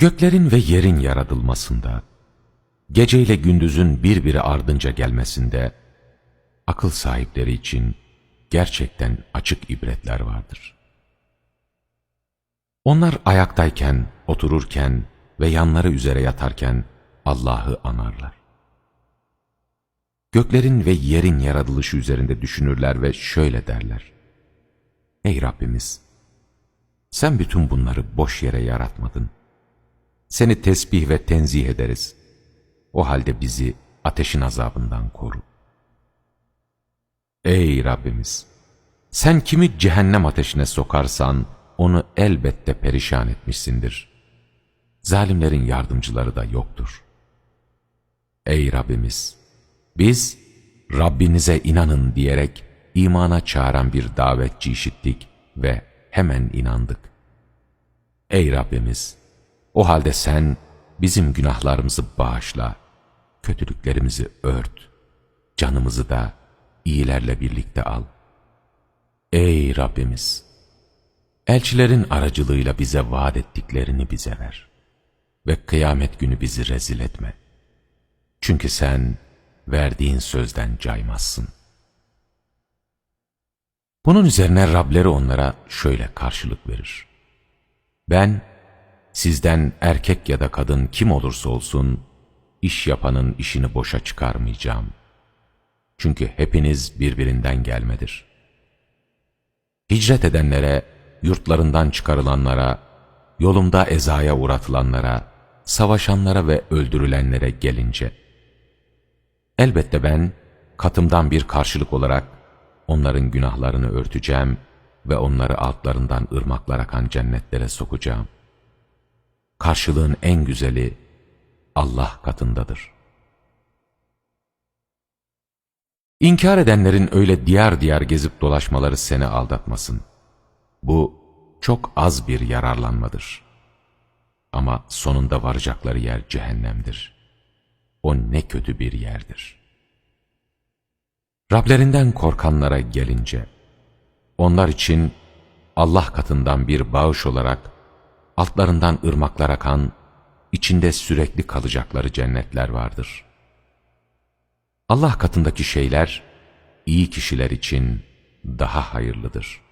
Göklerin ve yerin yaratılmasında, geceyle gündüzün birbiri ardınca gelmesinde, akıl sahipleri için gerçekten açık ibretler vardır. Onlar ayaktayken, otururken ve yanları üzere yatarken Allah'ı anarlar. Göklerin ve yerin yaratılışı üzerinde düşünürler ve şöyle derler. Ey Rabbimiz! Sen bütün bunları boş yere yaratmadın. Seni tesbih ve tenzih ederiz. O halde bizi ateşin azabından koru. Ey Rabbimiz! Sen kimi cehennem ateşine sokarsan onu elbette perişan etmişsindir. Zalimlerin yardımcıları da yoktur. Ey Rabbimiz! Biz Rabbinize inanın diyerek imana çağıran bir davetçi işittik ve hemen inandık. Ey Rabbimiz! O halde sen bizim günahlarımızı bağışla, kötülüklerimizi ört, canımızı da iyilerle birlikte al. Ey Rabbimiz! Elçilerin aracılığıyla bize vaat ettiklerini bize ver ve kıyamet günü bizi rezil etme. Çünkü sen verdiğin sözden caymazsın. Bunun üzerine Rableri onlara şöyle karşılık verir. Ben, sizden erkek ya da kadın kim olursa olsun, iş yapanın işini boşa çıkarmayacağım. Çünkü hepiniz birbirinden gelmedir. Hicret edenlere, yurtlarından çıkarılanlara, yolumda ezaya uğratılanlara, savaşanlara ve öldürülenlere gelince, elbette ben katımdan bir karşılık olarak onların günahlarını örteceğim ve onları altlarından ırmaklar akan cennetlere sokacağım. Karşılığın en güzeli Allah katındadır. İnkar edenlerin öyle diyar diyar gezip dolaşmaları seni aldatmasın. Bu çok az bir yararlanmadır. Ama sonunda varacakları yer cehennemdir. O ne kötü bir yerdir. Rablerinden korkanlara gelince, onlar için Allah katından bir bağış olarak altlarından ırmaklar akan, içinde sürekli kalacakları cennetler vardır. Allah katındaki şeyler iyi kişiler için daha hayırlıdır.''